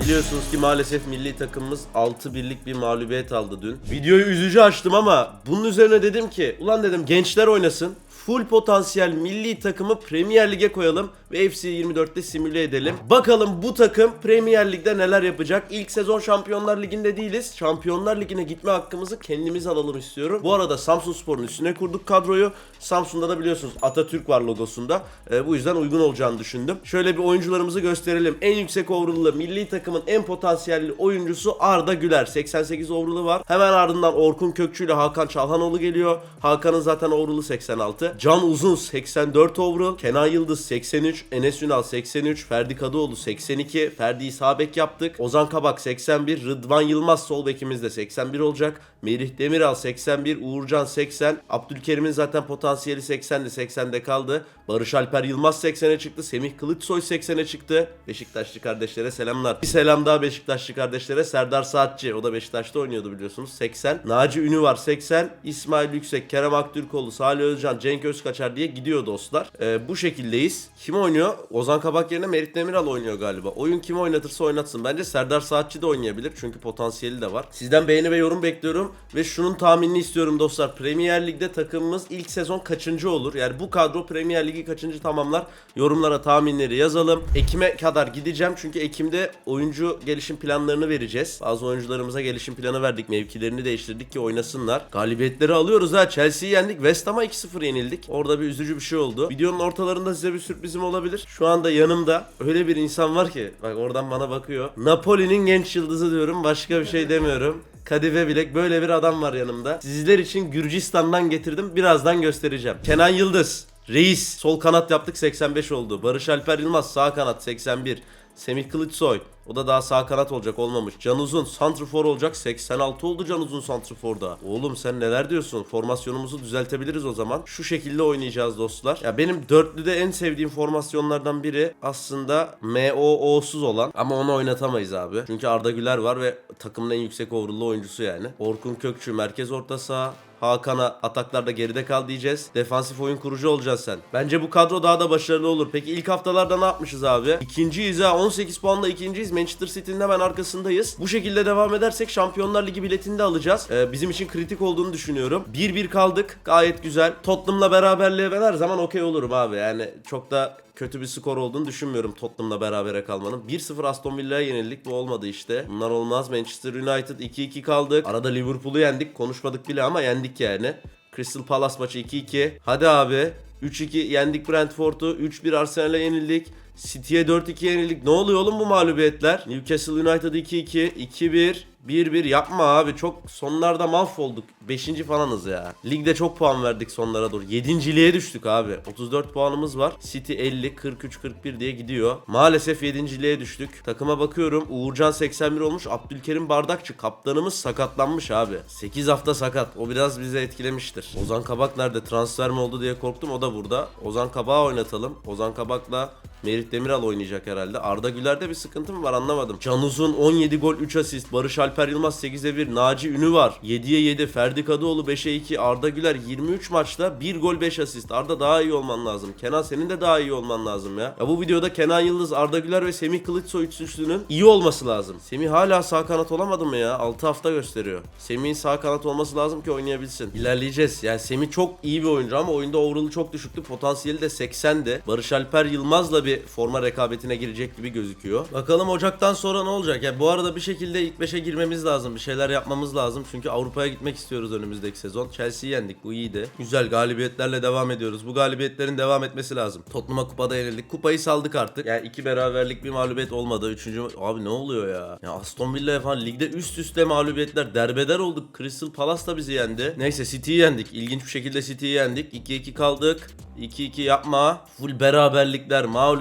Biliyorsunuz ki maalesef milli takımımız 6 birlik bir mağlubiyet aldı dün. Videoyu üzücü açtım ama bunun üzerine dedim ki ulan dedim gençler oynasın. Full potansiyel milli takımı Premier Lig'e koyalım ve FC 24'te simüle edelim. Bakalım bu takım Premier Lig'de neler yapacak? İlk sezon Şampiyonlar Ligi'nde değiliz. Şampiyonlar Ligi'ne gitme hakkımızı kendimiz alalım istiyorum. Bu arada Samsun Spor'un üstüne kurduk kadroyu. Samsun'da da biliyorsunuz Atatürk var logosunda. Ee, bu yüzden uygun olacağını düşündüm. Şöyle bir oyuncularımızı gösterelim. En yüksek overall'lı milli takımın en potansiyelli oyuncusu Arda Güler. 88 overall'ı var. Hemen ardından Orkun Kökçü ile Hakan Çalhanoğlu geliyor. Hakan'ın zaten overall'ı 86. Can Uzun 84 overall. Kenan Yıldız 83. Enes Ünal 83. Ferdi Kadıoğlu 82. Ferdi İsabek yaptık. Ozan Kabak 81. Rıdvan Yılmaz sol bekimiz de 81 olacak. Merih Demiral 81. Uğurcan 80. Abdülkerim'in zaten potansiyeli 80'di. 80'de kaldı. Barış Alper Yılmaz 80'e çıktı. Semih Kılıçsoy 80'e çıktı. Beşiktaşlı kardeşlere selamlar. Bir selam daha Beşiktaşlı kardeşlere. Serdar Saatçi. O da Beşiktaş'ta oynuyordu biliyorsunuz. 80. Naci Ünü var 80. İsmail Yüksek, Kerem Aktürkoğlu, Salih Özcan, Cenk Özkaçar diye gidiyor dostlar. Ee, bu şekildeyiz. Kim oynuyor? Ozan Kabak yerine Merit Demiral oynuyor galiba. Oyun kimi oynatırsa oynatsın. Bence Serdar Saatçi de oynayabilir. Çünkü potansiyeli de var. Sizden beğeni ve yorum bekliyorum. Ve şunun tahminini istiyorum dostlar. Premier Lig'de takımımız ilk sezon kaçıncı olur? Yani bu kadro Premier Ligi kaçıncı tamamlar? Yorumlara tahminleri yazalım. Ekim'e kadar gideceğim. Çünkü Ekim'de oyuncu gelişim planlarını vereceğiz. Bazı oyuncularımıza gelişim planı verdik. Mevkilerini değiştirdik ki oynasınlar. Galibiyetleri alıyoruz ha. Chelsea'yi yendik. West Ham'a 2-0 yenildik. Orada bir üzücü bir şey oldu. Videonun ortalarında size bir sürprizim olabilir. Şu anda yanımda öyle bir insan var ki. Bak oradan bana bakıyor. Napoli'nin genç yıldızı diyorum. Başka bir şey demiyorum. Kadife Bilek böyle bir adam var yanımda. Sizler için Gürcistan'dan getirdim. Birazdan göstereceğim. Kenan Yıldız. Reis. Sol kanat yaptık 85 oldu. Barış Alper Yılmaz sağ kanat 81. Semih Kılıçsoy. O da daha sağ kanat olacak olmamış. Can Uzun santrfor olacak. 86 oldu Can Uzun santrforda. Oğlum sen neler diyorsun? Formasyonumuzu düzeltebiliriz o zaman. Şu şekilde oynayacağız dostlar. Ya benim dörtlüde en sevdiğim formasyonlardan biri aslında MOO'suz olan. Ama onu oynatamayız abi. Çünkü Arda Güler var ve takımın en yüksek overall'lı oyuncusu yani. Orkun Kökçü merkez orta saha. Hakan'a ataklarda geride kal diyeceğiz. Defansif oyun kurucu olacaksın sen. Bence bu kadro daha da başarılı olur. Peki ilk haftalarda ne yapmışız abi? İkinciyiz ha. 18 puanla ikinciyiz. Manchester City'nin hemen arkasındayız. Bu şekilde devam edersek Şampiyonlar Ligi biletini de alacağız. Ee, bizim için kritik olduğunu düşünüyorum. 1-1 kaldık. Gayet güzel. Tottenham'la beraberliğe ben her zaman okey olurum abi. Yani çok da kötü bir skor olduğunu düşünmüyorum Tottenham'la berabere kalmanın. 1-0 Aston Villa'ya yenildik. Bu olmadı işte. Bunlar olmaz. Manchester United 2-2 kaldık. Arada Liverpool'u yendik. Konuşmadık bile ama yendik yani. Crystal Palace maçı 2-2. Hadi abi. 3-2 yendik Brentford'u. 3-1 Arsenal'e yenildik. City'ye 4-2 yenildik. Ne oluyor oğlum bu mağlubiyetler? Newcastle United 2-2, 2-1, 1-1 yapma abi. Çok sonlarda mahvolduk. 5. falanız ya. Ligde çok puan verdik sonlara doğru. 7.liğe düştük abi. 34 puanımız var. City 50, 43, 41 diye gidiyor. Maalesef 7.liğe düştük. Takıma bakıyorum. Uğurcan 81 olmuş. Abdülkerim Bardakçı. Kaptanımız sakatlanmış abi. 8 hafta sakat. O biraz bizi etkilemiştir. Ozan Kabak nerede? Transfer mi oldu diye korktum. O da burada. Ozan Kabak'ı oynatalım. Ozan Kabak'la Merit Demiral oynayacak herhalde. Arda Güler'de bir sıkıntı mı var anlamadım. Can Uzun 17 gol 3 asist. Barış Alper Yılmaz 8'e 1. Naci Ünü var. 7'ye 7. Ferdi Kadıoğlu 5'e 2. Arda Güler 23 maçta 1 gol 5 asist. Arda daha iyi olman lazım. Kenan senin de daha iyi olman lazım ya. Ya bu videoda Kenan Yıldız, Arda Güler ve Semih Kılıçsoy üçlüsünün iyi olması lazım. Semih hala sağ kanat olamadı mı ya? 6 hafta gösteriyor. Semih'in sağ kanat olması lazım ki oynayabilsin. İlerleyeceğiz. Yani Semih çok iyi bir oyuncu ama oyunda overall'ı çok düşüktü. Potansiyeli de 80'de. Barış Alper Yılmaz'la bir forma rekabetine girecek gibi gözüküyor. Bakalım Ocak'tan sonra ne olacak? Ya bu arada bir şekilde ilk 5'e girmemiz lazım. Bir şeyler yapmamız lazım. Çünkü Avrupa'ya gitmek istiyoruz önümüzdeki sezon. Chelsea'yi yendik. Bu iyiydi. Güzel galibiyetlerle devam ediyoruz. Bu galibiyetlerin devam etmesi lazım. Tottenham'a kupada yenildik. Kupayı saldık artık. Yani iki beraberlik bir mağlubiyet olmadı. Üçüncü abi ne oluyor ya? Ya Aston Villa falan ligde üst üste mağlubiyetler. Derbeder olduk. Crystal Palace da bizi yendi. Neyse City'yi yendik. İlginç bir şekilde City'yi yendik. 2-2 kaldık. 2-2 yapma. Full beraberlikler, mağlubiyetler.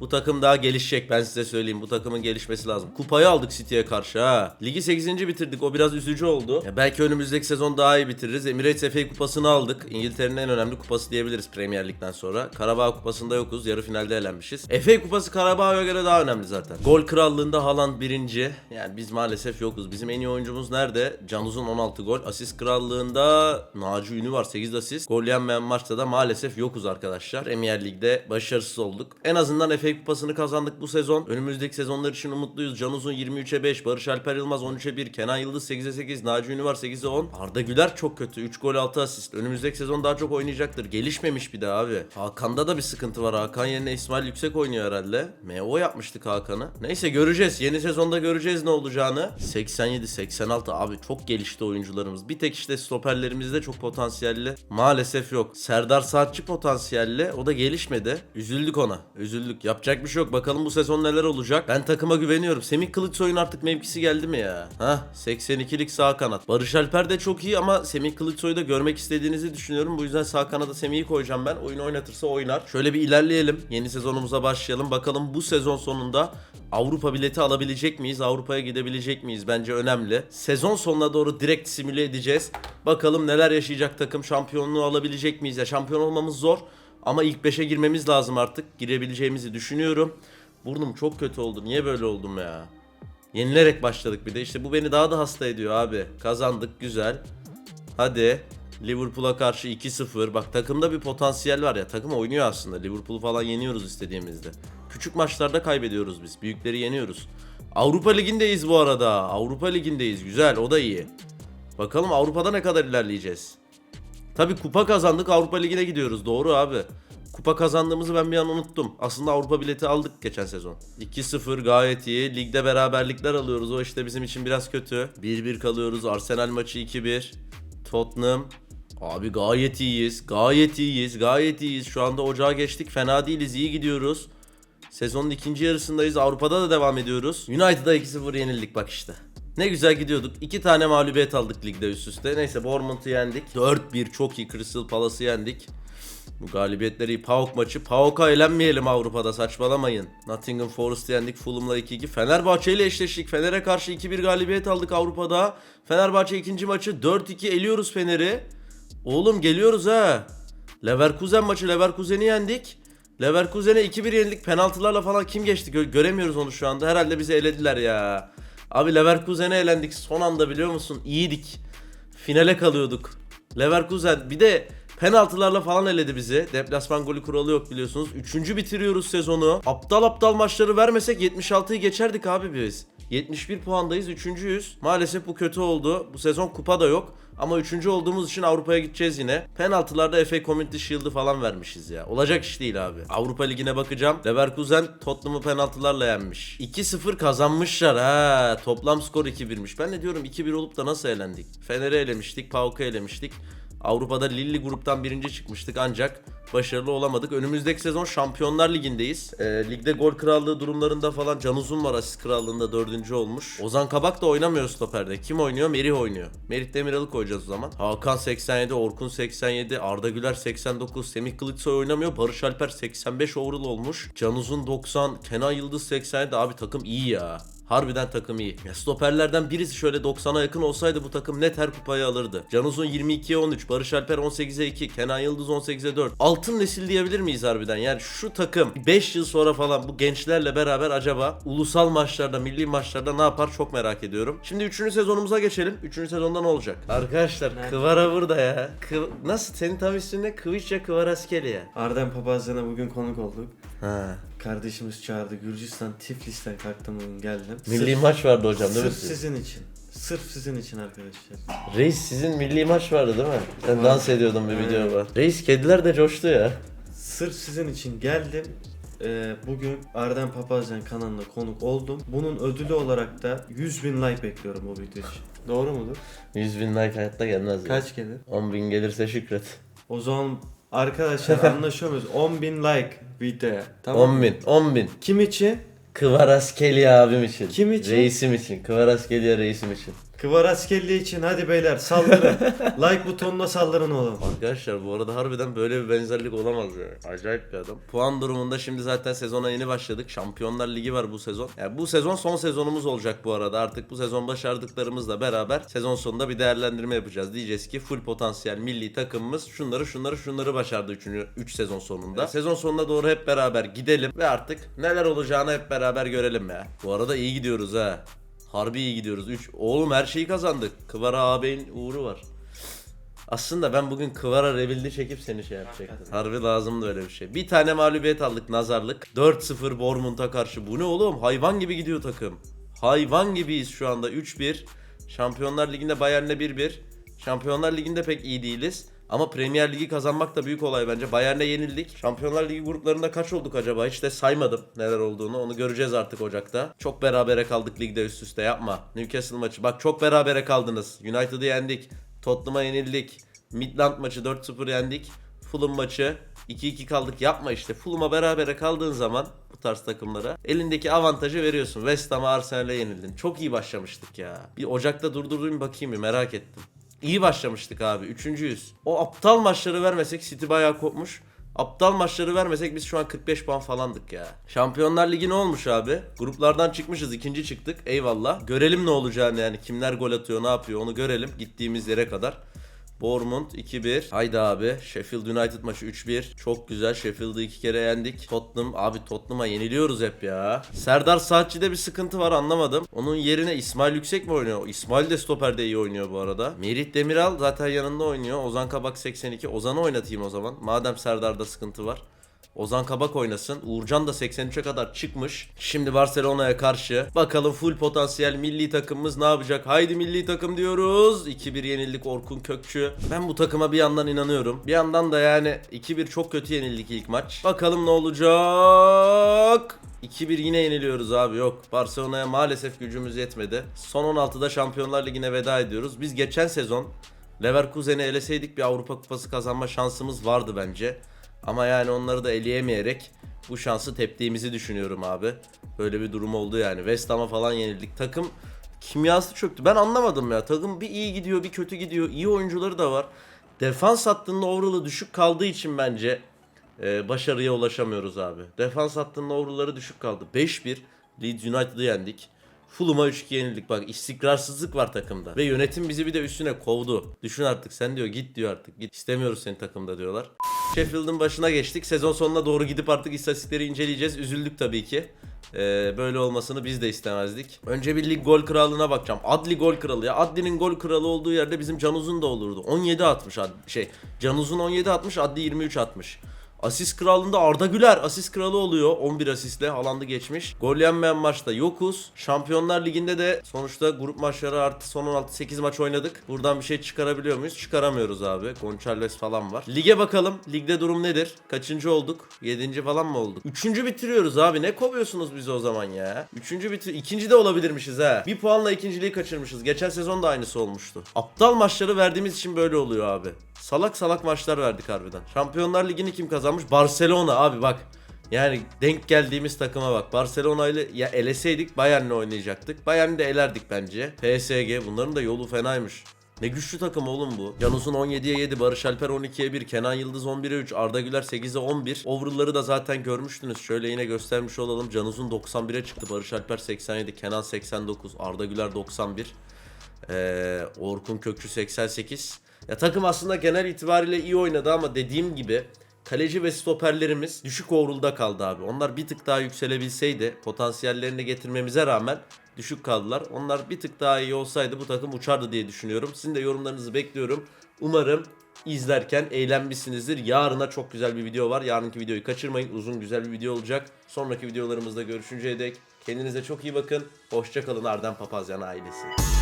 Bu takım daha gelişecek ben size söyleyeyim. Bu takımın gelişmesi lazım. Kupayı aldık City'ye karşı ha. Ligi 8. bitirdik. O biraz üzücü oldu. Ya belki önümüzdeki sezon daha iyi bitiririz. Emirates FA kupasını aldık. İngiltere'nin en önemli kupası diyebiliriz Premier Lig'den sonra. Karabağ kupasında yokuz. Yarı finalde elenmişiz. FA kupası Karabağ'a göre daha önemli zaten. Gol krallığında Haaland birinci. Yani biz maalesef yokuz. Bizim en iyi oyuncumuz nerede? Can Uzun 16 gol. Asist krallığında Naci Ünü var 8 asist. Gol yenmeyen maçta da maalesef yokuz arkadaşlar. Premier Lig'de başarısız olduk. En azından FA Kupası'nı kazandık bu sezon. Önümüzdeki sezonlar için umutluyuz. Can Uzun 23'e 5, Barış Alper Yılmaz 13'e 1, Kenan Yıldız 8'e 8, Naci Ünüvar 8'e 10. Arda Güler çok kötü. 3 gol 6 asist. Önümüzdeki sezon daha çok oynayacaktır. Gelişmemiş bir de abi. Hakan'da da bir sıkıntı var. Hakan yerine İsmail Yüksek oynuyor herhalde. MO yapmıştık Hakan'ı. Neyse göreceğiz. Yeni sezonda göreceğiz ne olacağını. 87-86 abi çok gelişti oyuncularımız. Bir tek işte stoperlerimizde çok potansiyelli. Maalesef yok. Serdar Saatçı potansiyelli. O da gelişmedi. Üzüldük ona. Üzüldük. Yapacak bir şey yok. Bakalım bu sezon neler olacak. Ben takıma güveniyorum. Semih Kılıçsoy'un artık mevkisi geldi mi ya? Hah 82'lik sağ kanat. Barış Alper de çok iyi ama Semih Kılıçsoy'u da görmek istediğinizi düşünüyorum. Bu yüzden sağ kanada Semih'i koyacağım ben. Oyun oynatırsa oynar. Şöyle bir ilerleyelim. Yeni sezonumuza başlayalım. Bakalım bu sezon sonunda Avrupa bileti alabilecek miyiz? Avrupa'ya gidebilecek miyiz? Bence önemli. Sezon sonuna doğru direkt simüle edeceğiz. Bakalım neler yaşayacak takım. Şampiyonluğu alabilecek miyiz? Ya şampiyon olmamız zor. Ama ilk 5'e girmemiz lazım artık. Girebileceğimizi düşünüyorum. Burnum çok kötü oldu. Niye böyle oldum ya? Yenilerek başladık bir de. İşte bu beni daha da hasta ediyor abi. Kazandık güzel. Hadi. Liverpool'a karşı 2-0. Bak takımda bir potansiyel var ya. Takım oynuyor aslında. Liverpool'u falan yeniyoruz istediğimizde. Küçük maçlarda kaybediyoruz biz. Büyükleri yeniyoruz. Avrupa Ligi'ndeyiz bu arada. Avrupa Ligi'ndeyiz. Güzel. O da iyi. Bakalım Avrupa'da ne kadar ilerleyeceğiz. Tabi kupa kazandık Avrupa Ligi'ne gidiyoruz. Doğru abi. Kupa kazandığımızı ben bir an unuttum. Aslında Avrupa bileti aldık geçen sezon. 2-0 gayet iyi. Ligde beraberlikler alıyoruz. O işte bizim için biraz kötü. 1-1 kalıyoruz. Arsenal maçı 2-1. Tottenham. Abi gayet iyiyiz. Gayet iyiyiz. Gayet iyiyiz. Şu anda ocağa geçtik. Fena değiliz. iyi gidiyoruz. Sezonun ikinci yarısındayız. Avrupa'da da devam ediyoruz. United'a 2-0 yenildik bak işte. Ne güzel gidiyorduk. İki tane mağlubiyet aldık ligde üst üste. Neyse Bournemouth'u yendik. 4-1 çok iyi Crystal Palace'ı yendik. Bu galibiyetleri iyi. PAOK maçı. PAOK'a elenmeyelim Avrupa'da saçmalamayın. Nottingham Forest'ı yendik. Fulham'la 2-2. Fenerbahçe ile eşleştik. Fener'e karşı 2-1 galibiyet aldık Avrupa'da. Fenerbahçe ikinci maçı 4-2 eliyoruz Fener'i. Oğlum geliyoruz ha. Leverkusen maçı Leverkusen'i yendik. Leverkusen'e 2-1 yenildik. Penaltılarla falan kim geçti? Gö- göremiyoruz onu şu anda. Herhalde bizi elediler ya. Abi Leverkusen'e elendik son anda biliyor musun? İyiydik. Finale kalıyorduk. Leverkusen bir de penaltılarla falan eledi bizi. Deplasman golü kuralı yok biliyorsunuz. Üçüncü bitiriyoruz sezonu. Aptal aptal maçları vermesek 76'yı geçerdik abi biz. 71 puandayız. Üçüncüyüz. Maalesef bu kötü oldu. Bu sezon kupa da yok. Ama üçüncü olduğumuz için Avrupa'ya gideceğiz yine. Penaltılarda FA Community Shield'ı falan vermişiz ya. Olacak iş değil abi. Avrupa Ligi'ne bakacağım. Leverkusen Tottenham'ı penaltılarla yenmiş. 2-0 kazanmışlar ha. Toplam skor 2-1'miş. Ben de diyorum 2-1 olup da nasıl elendik? Fener'i elemiştik, PAOK'u elemiştik. Avrupa'da Lille gruptan birinci çıkmıştık ancak başarılı olamadık. Önümüzdeki sezon Şampiyonlar Ligi'ndeyiz. Ee, ligde gol krallığı durumlarında falan Can Uzun var asist krallığında dördüncü olmuş. Ozan Kabak da oynamıyor stoperde. Kim oynuyor? Merih oynuyor. Merih Demiral'ı koyacağız o zaman. Hakan 87, Orkun 87, Arda Güler 89, Semih Kılıçsoy oynamıyor. Barış Alper 85 overall olmuş. Can Uzun 90, Kenan Yıldız 87. Abi takım iyi ya. Harbiden takım iyi. Ya stoperlerden birisi şöyle 90'a yakın olsaydı bu takım net her kupayı alırdı. Can Uzun 22'ye 13, Barış Alper 18'e 2, Kenan Yıldız 18'e 4. Altın nesil diyebilir miyiz harbiden? Yani şu takım 5 yıl sonra falan bu gençlerle beraber acaba ulusal maçlarda, milli maçlarda ne yapar çok merak ediyorum. Şimdi 3. sezonumuza geçelim. 3. sezonda ne olacak? Arkadaşlar Kıvara burada ya. Kıv- Nasıl? Senin tam ismin ne? Kıvıçya Kıvaraskeli ya. Arden Papazyan'a bugün konuk olduk. Ha. Kardeşimiz çağırdı. Gürcistan Tiflis'ten kalktım bugün geldim. Milli maç vardı hocam değil mi? Sırf sizin için. Sırf sizin için arkadaşlar. Reis sizin milli maç vardı değil mi? Sen dans ediyordun bir Evet. video var. Reis kediler de coştu ya. Sırf sizin için geldim. Ee, bugün Arden Papazyan kanalına konuk oldum. Bunun ödülü olarak da 100 bin like bekliyorum bu video için. Doğru mudur? 100 bin like hayatta gelmez ya. Kaç gelir? 10 bin gelirse şükret. O zaman arkadaşlar anlaşıyor muyuz? 10 bin like videoya. Tamam 10 mı? bin. 10 bin. Kim için? Kıvaraskeli abim için. Kim için? Reisim için. Kıvaraskeli reisim için. Kıvaraskelli için hadi beyler saldırın. like butonuna saldırın oğlum. Arkadaşlar bu arada harbiden böyle bir benzerlik olamaz ya. Acayip bir adam. Puan durumunda şimdi zaten sezona yeni başladık. Şampiyonlar Ligi var bu sezon. Yani bu sezon son sezonumuz olacak bu arada. Artık bu sezon başardıklarımızla beraber sezon sonunda bir değerlendirme yapacağız. Diyeceğiz ki full potansiyel milli takımımız şunları şunları şunları başardı 3. 3 sezon sonunda. Sezon sonuna doğru hep beraber gidelim ve artık neler olacağını hep beraber görelim ya. Bu arada iyi gidiyoruz ha. Harbi iyi gidiyoruz. 3 Oğlum her şeyi kazandık. Kıvara ağabeyin uğru var. Aslında ben bugün Kıvara Rebuild'i çekip seni şey yapacaktım. Harbi lazımdı öyle bir şey. Bir tane mağlubiyet aldık nazarlık. 4-0 Bournemouth'a karşı. Bu ne oğlum? Hayvan gibi gidiyor takım. Hayvan gibiyiz şu anda 3-1. Şampiyonlar Ligi'nde Bayern'le 1-1. Şampiyonlar Ligi'nde pek iyi değiliz. Ama Premier Ligi kazanmak da büyük olay bence. Bayern'e yenildik. Şampiyonlar Ligi gruplarında kaç olduk acaba? Hiç de saymadım neler olduğunu. Onu göreceğiz artık Ocak'ta. Çok berabere kaldık ligde üst üste yapma. Newcastle maçı. Bak çok berabere kaldınız. United'ı yendik. Tottenham'a yenildik. Midland maçı 4-0 yendik. Fulham maçı 2-2 kaldık. Yapma işte. Fulham'a berabere kaldığın zaman bu tarz takımlara elindeki avantajı veriyorsun. West Ham'a Arsenal'e yenildin. Çok iyi başlamıştık ya. Bir Ocak'ta durdurdum bir bakayım bir merak ettim. İyi başlamıştık abi. Üçüncüyüz. O aptal maçları vermesek City bayağı kopmuş. Aptal maçları vermesek biz şu an 45 puan falandık ya. Şampiyonlar Ligi ne olmuş abi? Gruplardan çıkmışız. ikinci çıktık. Eyvallah. Görelim ne olacağını yani. Kimler gol atıyor, ne yapıyor onu görelim. Gittiğimiz yere kadar. Bournemouth 2-1. Haydi abi. Sheffield United maçı 3-1. Çok güzel. Sheffield'ı iki kere yendik. Tottenham. Abi Tottenham'a yeniliyoruz hep ya. Serdar Saatçi'de bir sıkıntı var anlamadım. Onun yerine İsmail Yüksek mi oynuyor? İsmail de stoperde iyi oynuyor bu arada. Merih Demiral zaten yanında oynuyor. Ozan Kabak 82. Ozan'ı oynatayım o zaman. Madem Serdar'da sıkıntı var. Ozan Kabak oynasın. Uğurcan da 83'e kadar çıkmış. Şimdi Barcelona'ya karşı. Bakalım full potansiyel milli takımımız ne yapacak? Haydi milli takım diyoruz. 2-1 yenildik Orkun Kökçü. Ben bu takıma bir yandan inanıyorum. Bir yandan da yani 2-1 çok kötü yenildik ilk maç. Bakalım ne olacak? 2-1 yine yeniliyoruz abi yok. Barcelona'ya maalesef gücümüz yetmedi. Son 16'da Şampiyonlar Ligi'ne veda ediyoruz. Biz geçen sezon Leverkusen'i eleseydik bir Avrupa Kupası kazanma şansımız vardı bence. Ama yani onları da eleyemeyerek bu şansı teptiğimizi düşünüyorum abi. Böyle bir durum oldu yani. West Ham'a falan yenildik. Takım kimyası çöktü. Ben anlamadım ya. Takım bir iyi gidiyor bir kötü gidiyor. İyi oyuncuları da var. Defans hattının overall'ı düşük kaldığı için bence e, başarıya ulaşamıyoruz abi. Defans hattının overall'ları düşük kaldı. 5-1 Leeds United'ı yendik. Fulham'a 3-2 yenildik. Bak istikrarsızlık var takımda. Ve yönetim bizi bir de üstüne kovdu. Düşün artık sen diyor git diyor artık. Git istemiyoruz seni takımda diyorlar. Sheffield'ın başına geçtik. Sezon sonuna doğru gidip artık istatistikleri inceleyeceğiz. Üzüldük tabii ki. Ee, böyle olmasını biz de istemezdik. Önce bir lig gol krallığına bakacağım. Adli gol kralı ya. Adli'nin gol kralı olduğu yerde bizim Canuz'un da olurdu. 17 atmış Ad- şey. Canuz'un 17 atmış, Adli 23 atmış. Asist kralında Arda Güler asist kralı oluyor. 11 asistle Haaland'ı geçmiş. Gol yenmeyen maçta yokuz. Şampiyonlar Ligi'nde de sonuçta grup maçları artı son 16 8 maç oynadık. Buradan bir şey çıkarabiliyor muyuz? Çıkaramıyoruz abi. Gonçalves falan var. Lige bakalım. Ligde durum nedir? Kaçıncı olduk? 7. falan mı olduk? Üçüncü bitiriyoruz abi. Ne kovuyorsunuz bizi o zaman ya? Üçüncü bitir... İkinci de olabilirmişiz ha. Bir puanla ikinciliği kaçırmışız. Geçen sezon da aynısı olmuştu. Aptal maçları verdiğimiz için böyle oluyor abi. Salak salak maçlar verdik harbiden. Şampiyonlar Ligi'ni kim kazanmış? Barcelona abi bak. Yani denk geldiğimiz takıma bak. Barcelona ile ya eleseydik Bayern'le oynayacaktık. Bayern'i de elerdik bence. PSG bunların da yolu fenaymış. Ne güçlü takım oğlum bu. Canus'un 17'ye 7, Barış Alper 12'ye 1, Kenan Yıldız 11'e 3, Arda Güler 8'e 11. Overall'ları da zaten görmüştünüz. Şöyle yine göstermiş olalım. Canus'un 91'e çıktı, Barış Alper 87, Kenan 89, Arda Güler 91. Ee, Orkun Kökçü 88. Ya takım aslında genel itibariyle iyi oynadı ama dediğim gibi kaleci ve stoperlerimiz düşük overall'da kaldı abi. Onlar bir tık daha yükselebilseydi potansiyellerini getirmemize rağmen düşük kaldılar. Onlar bir tık daha iyi olsaydı bu takım uçardı diye düşünüyorum. Sizin de yorumlarınızı bekliyorum. Umarım izlerken eğlenmişsinizdir. Yarına çok güzel bir video var. Yarınki videoyu kaçırmayın. Uzun güzel bir video olacak. Sonraki videolarımızda görüşünceye dek kendinize çok iyi bakın. Hoşçakalın Arden Papazyan ailesi.